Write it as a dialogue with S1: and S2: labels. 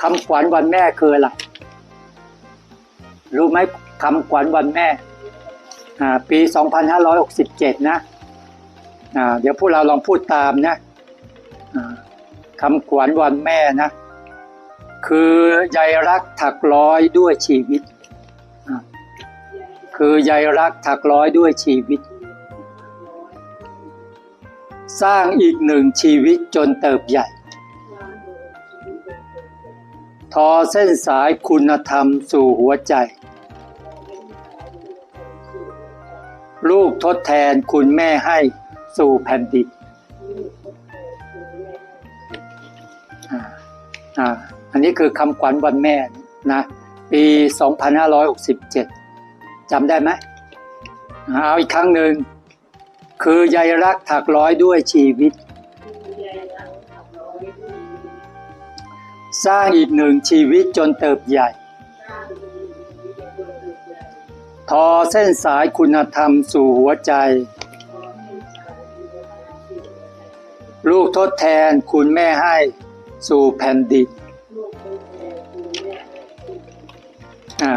S1: คำขวัญวันแม่คืออะไร รู้ไหมคำขวัญวันแม่อ่าปี 2567 นะอ่าเดี๋ยวพวกเราลองพูดตามนะอ่าคำขวัญวันแม่นะ คือใยรักถักร้อยด้วยชีวิต คือใยรักถักร้อยด้วยชีวิต สร้างอีกหนึ่งชีวิตจนเติบใหญ่ ทอเส้นสายคุณธรรมสู่หัวใจ ลูกทดแทนคุณแม่ให้สู่แผ่นดินอันนี้คือคำขวัญวันแม่นะ ปี 2567จำได้ไหมเอาอีกครั้งหนึ่ง คือใยรักถักร้อยด้วยชีวิต สร้างอีกหนึ่งชีวิตจนเติบใหญ่ ทอเส้นสายคุณธรรมสู่หัวใจ ลูกทดแทนคุณแม่ให้สู่แผ่นดินอ่า